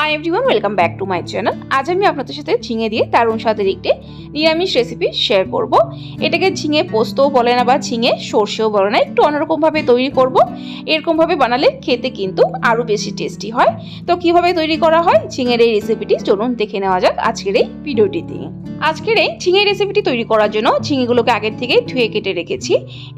Hi everyone welcome back to my channel আজ আমি আপনাদের সাথে ঝিঙে দিয়ে দারুণ স্বাদের একটি নিরামিষ রেসিপি শেয়ার করব। এটাকে ঝিঙে পোস্তও বলে না বা ঝিঙে সর্ষেও বলে না, একটু অন্যরকমভাবে তৈরি করব। এরকমভাবে বানালে খেতে কিন্তু আরও বেশি টেস্টি হয়। তো কীভাবে তৈরি করা হয়? ঝিঙের এই রেসিপিটি চলুন দেখে নেওয়া যাক আজকের এই ভিডিওটিতে আজকের এই ঝিঙে রেসিপিটি তৈরি করার জন্য ঝিঙেগুলোকে আগের থেকে ধুয়ে কেটে রেখেছি।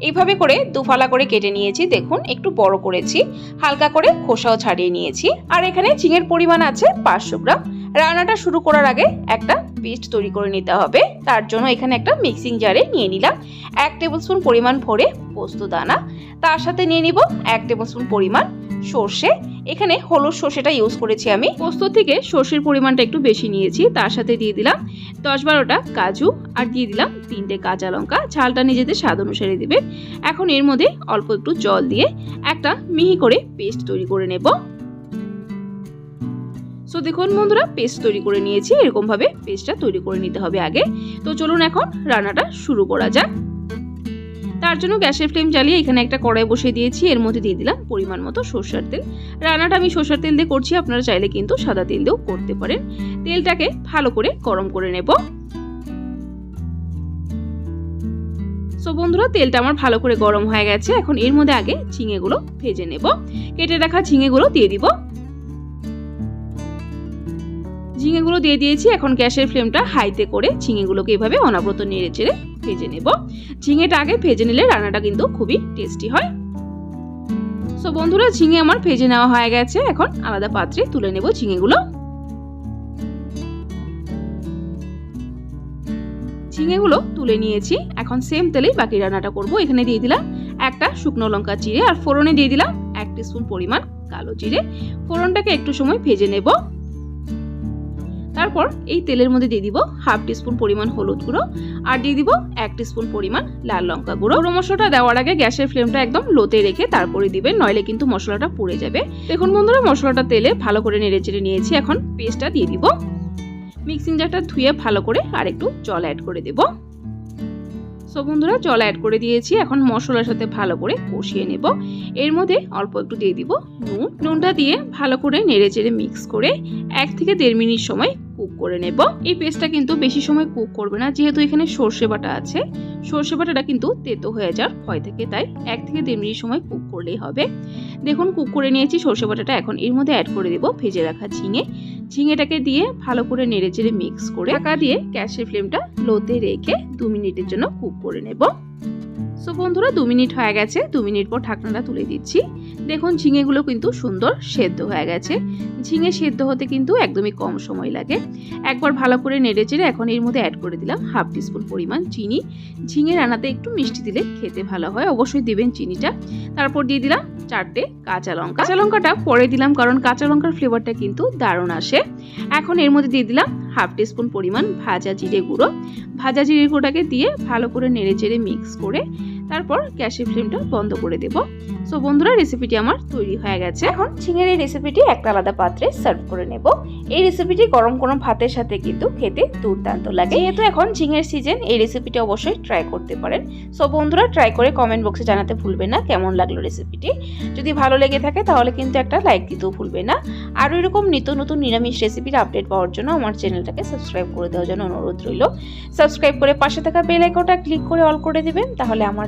এইভাবে করে দুফালা করে কেটে নিয়েছি, দেখুন, একটু বড় করেছি, হালকা করে খোসাও ছাড়িয়ে নিয়েছি। আর এখানে ঝিঙের পরিমাণ আছে পাঁচশো গ্রাম। রান্নাটা শুরু করার আগে একটা পেস্ট তৈরি করে নিতে হবে। তার জন্য এখানে একটা মিক্সিং জারে নিয়ে নিলাম। এক টেবিলস্পুন পরিমাণ ভরে পোস্ত দানা। তার সাথে নিয়ে নিব এক টেবিলস্পুন পরিমাণ সর্ষে। এখানে হলুদ সর্ষেটা ইউজ করেছি আমি। পোস্ত থেকে সর্ষের পরিমাণটা একটু বেশি নিয়েছি। তার সাথে দিয়ে দিলাম দশ বারোটা কাজু আর দিয়ে দিলাম তিনটে কাঁচা লঙ্কা। ঝালটা নিজেদের স্বাদ অনুসারে দেবে। এখন এর মধ্যে অল্প একটু জল দিয়ে একটা মিহি করে পেস্ট তৈরি করে নেব। সো দেখুন বন্ধুরা পেস্ট তৈরি করে নিয়েছি। এরকমভাবে পেস্টটা তৈরি করে নিতে হবে আগে। তো চলুন এখন রান্নাটা শুরু করা যাক। তার জন্য গ্যাসের ফ্লেম জ্বালিয়ে এখানে একটা কড়াই বসিয়ে দিয়েছি। এর মধ্যে দিয়ে দিলাম পরিমাণ মতো সর্ষার তেল। রান্নাটা আমি সর্ষার তেল দিয়ে করছি। আপনারা চাইলে কিন্তু সাদা তেল দিয়েও করতে পারেন। তেলটাকে ভালো করে গরম করে নেব। সো বন্ধুরা, তেলটা আমার ভালো করে গরম হয়ে গেছে। এখন এর মধ্যে আগে ঝিঙেগুলো ভেজে নেব। কেটে রাখা ঝিঙেগুলো দিয়ে দিব। ঝিঙেগুলো দিয়ে দিয়েছি। এখন গ্যাসের ফ্লেমটা হাইতে করে ঝিঙেগুলোকে এভাবে অনাব্রত নেড়ে চেড়ে ভেজে নেব। ঝিঙেটা আগে ভেজে নিলে রান্নাটা কিন্তু খুবই টেস্টি হয়। সো বন্ধুরা, ঝিঙে আমার ভেজে নেওয়া হয়ে গেছে। এখন আলাদা পাত্রে তুলে নেব ঝিঙেগুলো। ঝিঙেগুলো তুলে নিয়েছি। এখন সেম তেলেই বাকি রান্নাটা করব। এখানে দিয়ে দিলাম একটা শুকনো লঙ্কা চিড়ে আর ফোড়নে দিয়ে দিলাম এক স্পুন পরিমাণ কালো জিরে ফোড়নটাকে একটু সময় ভেজে নেব। তারপর এই তেলের মধ্যে দিয়ে দিব হাফ টিস্পুন পরিমাণ হলুদ গুঁড়ো আর দিয়ে দিব এক টিস্পুন পরিমাণ লাল লঙ্কা গুঁড়ো। গুঁড়ো মশলাটা দেওয়ার আগে গ্যাসের ফ্লেমটা একদম লোতে রেখে তারপরে দিবেন, নইলে কিন্তু মশলাটা পুড়ে যাবে। দেখুন বন্ধুরা, মশলাটা তেলে ভালো করে নেড়ে চেড়ে নিয়েছি, এখন পেস্টটা দিয়ে দিব। মিক্সিং জারটা ধুয়ে ভালো করে আর একটু জল অ্যাড করে দেব। সো বন্ধুরা, জল অ্যাড করে দিয়েছি। এখন মশলার সাথে ভালো করে কষিয়ে নেব। এর মধ্যে অল্প একটু দিয়ে দিব নুন। নুনটা দিয়ে ভালো করে নেড়ে চেড়ে মিক্স করে এক থেকে দেড় মিনিট সময় কুক করে নেব। এই পেস্টটা কিন্তু বেশি সময় কুক করবে না, যেহেতু এখানে সর্ষে বাটা আছে। সর্ষে বাটাটা কিন্তু তেতো হয়ে যাওয়ার ভয় থেকে, তাই এক থেকে দেড় মিনিট সময় কুক করলেই হবে। দেখুন কুক করে নিয়েছি, সর্ষে বাটাটা এখন এর মধ্যে অ্যাড করে দেব, ভেজে রাখা ঝিঙে। ঝিঙেটাকে দিয়ে ভালো করে নেড়ে চেড়ে মিক্স করে ঢাকা দিয়ে গ্যাসের ফ্লেমটা লোতে রেখে দু মিনিটের জন্য কুক করে নেব। সো বন্ধুরা, দু মিনিট হয়ে গেছে। দু মিনিট পর ঢাকনাটা তুলে দিচ্ছি। দেখুন, ঝিঙেগুলো কিন্তু সুন্দর সেদ্ধ হয়ে গেছে। ঝিঙে সেদ্ধ হতে কিন্তু একদমই কম সময় লাগে। একবার ভালো করে নেড়ে চেড়ে এখন এর মধ্যে অ্যাড করে দিলাম হাফ টিস্পুন পরিমাণ চিনি। ঝিঙে রান্নাতে একটু মিষ্টি দিলে খেতে ভালো হয়। অবশ্যই দেবেন চিনিটা। তারপর দিয়ে দিলাম চারটে কাঁচা লঙ্কা। কাঁচা লঙ্কাটা পরে দিলাম কারণ কাঁচা লঙ্কার ফ্লেভারটা কিন্তু দারুণ আসে। এখন এর মধ্যে দিয়ে দিলাম হাফ টিস্পুন পরিমাণ ভাজা জিরে গুঁড়ো। ভাজা জিরে গুঁড়োটাকে দিয়ে ভালো করে নেড়ে চেড়ে মিক্স করে তারপর গ্যাসের ফ্লেমটা বন্ধ করে দেব। সো বন্ধুরা রেসিপিটি আমার তৈরি হয়ে গেছে। এখন ঝিঙের এই রেসিপিটি একটা আলাদা পাত্রে সার্ভ করে নেব। এই রেসিপিটি গরম গরম ভাতের সাথে কিন্তু খেতে দুর্দান্ত লাগে। যেহেতু এখন ঝিঙের সিজন এই রেসিপিটি অবশ্যই ট্রাই করতে পারেন। সো বন্ধুরা ট্রাই করে কমেন্ট বক্সে জানাতে ভুলবেন না কেমন লাগল রেসিপিটি যদি ভালো লেগে থাকে, তাহলে কিন্তু একটা লাইক দিতেও ভুলবে না। আর এরকম নিত্য নতুন নিরামিষ রেসিপির আপডেট পাওয়ার জন্য আমার চ্যানেলটাকে সাবস্ক্রাইব করে দেওয়ার জন্য অনুরোধ রইল। সাবস্ক্রাইব করে পাশে থাকা বেল আইকনটা ক্লিক করে অল করে দেবেন, তাহলে আমার